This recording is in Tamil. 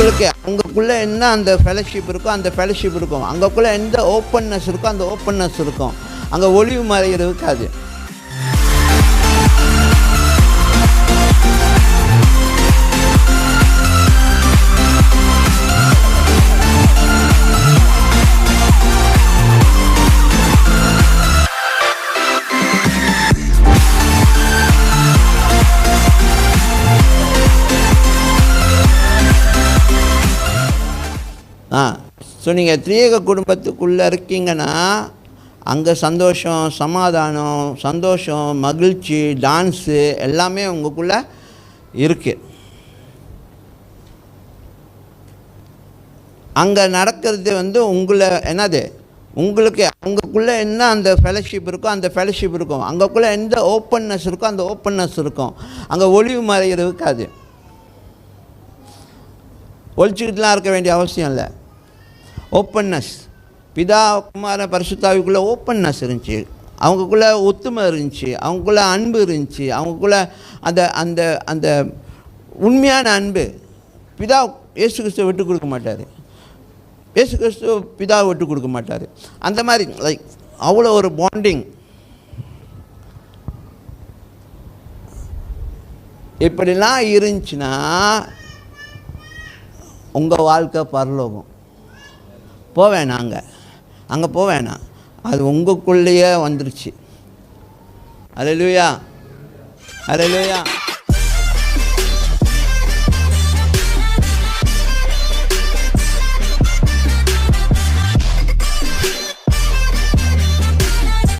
உங்களுக்கு உங்களுக்குள்ளே என்ன அந்த ஃபெலோஷிப் இருக்கோ அந்த ஃபெலோஷிப் இருக்கும். அங்கக்குள்ளே எந்த ஓப்பன்னஸ் இருக்கோ அந்த ஓப்பன்னஸ் இருக்கும். அங்கே ஒளிவு மறைகள் இருக்காது. ஆ ஸோ நீங்கள் திரியேக குடும்பத்துக்குள்ளே இருக்கீங்கன்னா அங்கே சந்தோஷம் சமாதானம் சந்தோஷம் மகிழ்ச்சி டான்ஸு எல்லாமே உங்களுக்குள்ளே இருக்குது அங்கே நடக்கிறது வந்து உங்களை என்னது? உங்களுக்கு அவங்களுக்குள்ளே என்ன அந்த ஃபெலோஷிப் இருக்கோ அந்த ஃபெலோஷிப் இருக்கும். அங்கக்குள்ளே எந்த ஓப்பன்னஸ் இருக்கோ அந்த ஓப்பன்னஸ் இருக்கும். அங்கே ஒளிவு மறைகள் இருக்காது. ஒழிச்சுக்கிட்டுலாம் இருக்க வேண்டிய அவசியம் இல்லை. ஓப்பன்னஸ் பிதா குமார பரிசுத்தாவிக்குள்ளே ஓப்பன்னஸ் இருந்துச்சு. அவங்களுக்குள்ளே ஒத்துமை இருந்துச்சு. அவங்கக்குள்ளே அன்பு இருந்துச்சு. அவங்களுக்குள்ள அந்த அந்த அந்த உண்மையான அன்பு பிதா இயேசு கிறிஸ்துவை விட்டு கொடுக்க மாட்டார். இயேசு கிறிஸ்துவ பிதாவை விட்டு கொடுக்க மாட்டார். அந்த மாதிரி லைக் அவ்வளோ ஒரு பாண்டிங் இப்படிலாம் இருந்துச்சுன்னா உங்கள் வாழ்க்கை பரலோகம். போவேன் அங்கே அங்கே போவேணாம் அது உங்களுக்குள்ளேயே வந்துருச்சு. அலையிலுயா அலையிலுயா